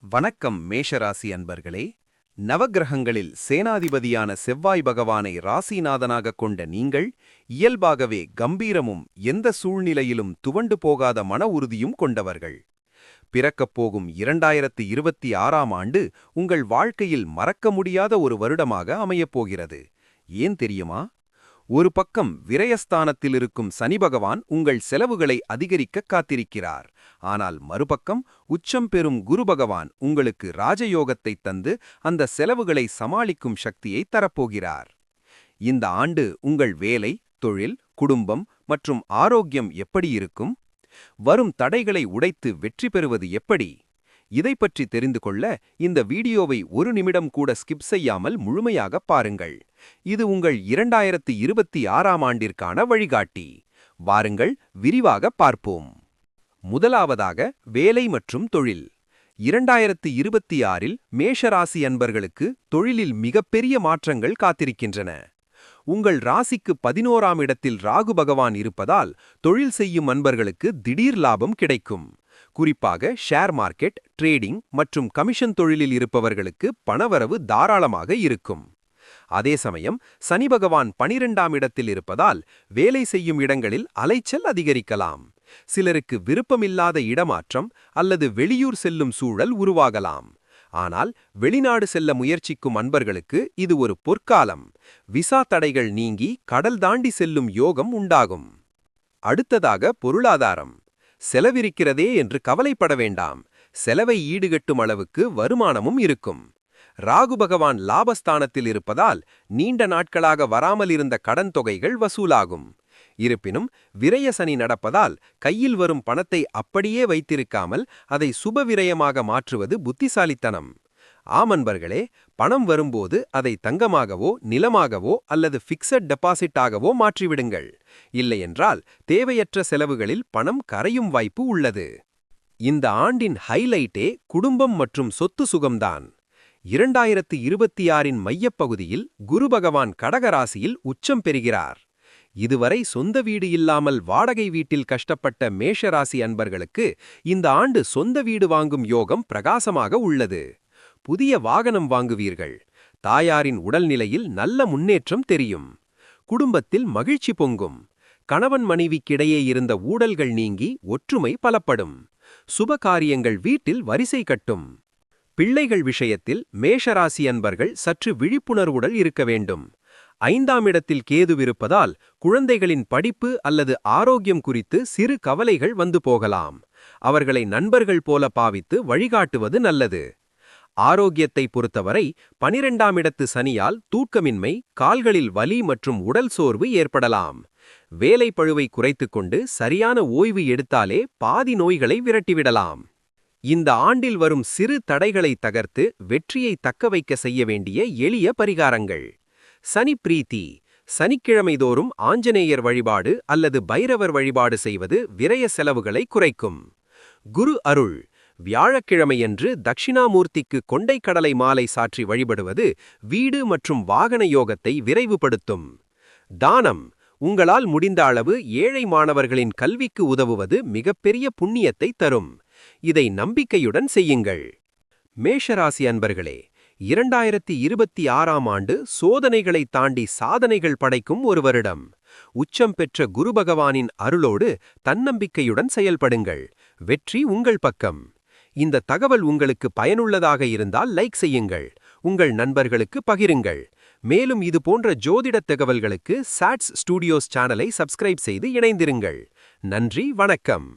வணக்கம் மேஷராசி அன்பர்களே. நவக்கிரகங்களில் சேனாதிபதியான செவ்வாய் பகவானை ராசிநாதனாகக் கொண்ட நீங்கள் இயல்பாகவே கம்பீரமும் எந்த சூழ்நிலையிலும் துவண்டு போகாத மன உறுதியும் கொண்டவர்கள். பிறக்கப் போகும் இரண்டாயிரத்து இருபத்தி ஆறாம் ஆண்டு உங்கள் வாழ்க்கையில் மறக்க முடியாத ஒரு வருடமாக அமையப் போகிறது. ஏன் தெரியுமா? ஒரு பக்கம் விரயஸ்தானத்தில் இருக்கும் சனி பகவான் உங்கள் செலவுகளை அதிகரிக்க காத்திருக்கிறார். ஆனால் மறுபக்கம் உச்சம் பெறும் குரு பகவான் உங்களுக்கு ராஜயோகத்தை தந்து அந்த செலவுகளை சமாளிக்கும் சக்தியை தரப்போகிறார். இந்த ஆண்டு உங்கள் வேலை தொழில் குடும்பம் மற்றும் ஆரோக்கியம் எப்படி இருக்கும்? வரும் தடைகளை உடைத்து வெற்றி பெறுவது எப்படி? இதை பற்றி தெரிந்து கொள்ள இந்த வீடியோவை ஒரு நிமிடம் கூட ஸ்கிப் செய்யாமல் முழுமையாக பாருங்கள். இது உங்கள் இரண்டாயிரத்து இருபத்தி ஆறாம் ஆண்டிற்கான வழிகாட்டி. வாருங்கள் விரிவாக பார்ப்போம். முதலாவதாக வேலை மற்றும் தொழில். இரண்டாயிரத்து இருபத்தி ஆறில் மேஷராசி அன்பர்களுக்கு தொழிலில் மிகப்பெரிய மாற்றங்கள் காத்திருக்கின்றன. உங்கள் ராசிக்கு பதினோராம் இடத்தில் ராகு பகவான் இருப்பதால் தொழில் செய்யும் அன்பர்களுக்கு திடீர் லாபம் கிடைக்கும். குறிப்பாக ஷேர் மார்க்கெட் ட்ரேடிங் மற்றும் கமிஷன் தொழிலில் இருப்பவர்களுக்கு பணவரவு தாராளமாக இருக்கும். அதே சமயம் சனி பகவான் பனிரெண்டாம் இடத்தில் இருப்பதால் வேலை செய்யும் இடங்களில் அலைச்சல் அதிகரிக்கலாம். சிலருக்கு விருப்பமில்லாத இடமாற்றம் அல்லது வெளியூர் செல்லும் சூழல் உருவாகலாம். ஆனால் வெளிநாடு செல்ல முயற்சிக்கும் அன்பர்களுக்கு இது ஒரு பொற்காலம். விசா தடைகள் நீங்கி கடல் தாண்டி செல்லும் யோகம் உண்டாகும். அடுத்ததாக பொருளாதாரம். செலவிருக்கிறதே என்று கவலைப்பட வேண்டாம். செலவை ஈடுகட்டும் அளவுக்கு வருமானமும் இருக்கும். ராகு பகவான் லாபஸ்தானத்தில் இருப்பதால் நீண்ட நாட்களாக வராமல் இருந்த கடன் தொகைகள் வசூலாகும். இருப்பினும் விரய சனி நடப்பதால் கையில் வரும் பணத்தை அப்படியே வைத்திருக்காமல் அதை சுப விரயமாக மாற்றுவது புத்திசாலித்தனம். ஆமன்பர்களே பணம் வரும்போது அதை தங்கமாகவோ நிலமாகவோ அல்லது ஃபிக்ஸட் டெபாசிட்டாகவோ மாற்றிவிடுங்கள். இல்லையென்றால் தேவையற்ற செலவுகளில் பணம் கரையும் வாய்ப்பு உள்ளது. இந்த ஆண்டின் ஹைலைட்டே குடும்பம் மற்றும் சொத்து சுகம்தான். இரண்டாயிரத்து இருபத்தி ஆறின் மையப்பகுதியில் குரு பகவான் கடகராசியில் உச்சம் பெறுகிறார். இதுவரை சொந்த வீடு இல்லாமல் வாடகை வீட்டில் கஷ்டப்பட்ட மேஷராசி அன்பர்களுக்கு இந்த ஆண்டு சொந்த வீடு வாங்கும் யோகம் பிரகாசமாக உள்ளது. புதிய வாகனம் வாங்குவீர்கள். தாயாரின் உடல்நிலையில் நல்ல முன்னேற்றம் தெரியும். குடும்பத்தில் மகிழ்ச்சி பொங்கும். கணவன் மனைவிக்கிடையே இருந்த ஊடல்கள் நீங்கி ஒற்றுமை பலப்படும். சுப காரியங்கள் வீட்டில் வரிசை கட்டும். பிள்ளைகள் விஷயத்தில் மேஷராசி அன்பர்கள் சற்று விழிப்புணர்வுடன் இருக்க வேண்டும். ஐந்தாம் இடத்தில் கேதுவிருப்பதால் குழந்தைகளின் படிப்பு அல்லது ஆரோக்கியம் குறித்து சிறு கவலைகள் வந்து போகலாம். அவர்களை நண்பர்கள் போல பாவித்து வழிகாட்டுவது நல்லது. ஆரோக்கியத்தை பொறுத்தவரை பனிரெண்டாம் இடத்து சனியால் தூக்கமின்மை கால்களில் வலி மற்றும் உடல் சோர்வு ஏற்படலாம். வேலை பழுவை குறைத்துக்கொண்டு சரியான ஓய்வு எடுத்தாலே பாதி நோய்களை விரட்டிவிடலாம். இந்த ஆண்டில் வரும் சிறு தடைகளை தகர்த்து வெற்றியை தக்கவைக்க செய்ய வேண்டிய எளிய பரிகாரங்கள். சனி பிரீத்தி சனிக்கிழமைதோறும் ஆஞ்சநேயர் வழிபாடு அல்லது பைரவர் வழிபாடு செய்வது விரய செலவுகளை குறைக்கும். குரு அருள் வியாழக்கிழமையன்று தட்சிணாமூர்த்திக்கு கொண்டைக்கடலை மாலை சாற்றி வழிபடுவது வீடு மற்றும் வாகன யோகத்தை விரைவுபடுத்தும். தானம் உங்களால் முடிந்த அளவு ஏழை மாணவர்களின் கல்விக்கு உதவுவது மிகப்பெரிய புண்ணியத்தை தரும். இதை நம்பிக்கையுடன் செய்யுங்கள். மேஷராசி அன்பர்களே இரண்டாயிரத்தி இருபத்தி ஆறாம் ஆண்டு சோதனைகளை தாண்டி சாதனைகள் படைக்கும் ஒரு வருடம். உச்சம் பெற்ற குரு பகவானின் அருளோடு தன்னம்பிக்கையுடன் செயல்படுங்கள். வெற்றி உங்கள் பக்கம். இந்த தகவல் உங்களுக்கு பயனுள்ளதாக இருந்தால் லைக் செய்யுங்கள். உங்கள் நண்பர்களுக்கு பகிருங்கள். மேலும் இது போன்ற ஜோதிடத் தகவல்களுக்கு சாட்ஸ் ஸ்டூடியோஸ் சேனலை சப்ஸ்கிரைப் செய்து இணைந்திருங்கள். நன்றி வணக்கம்.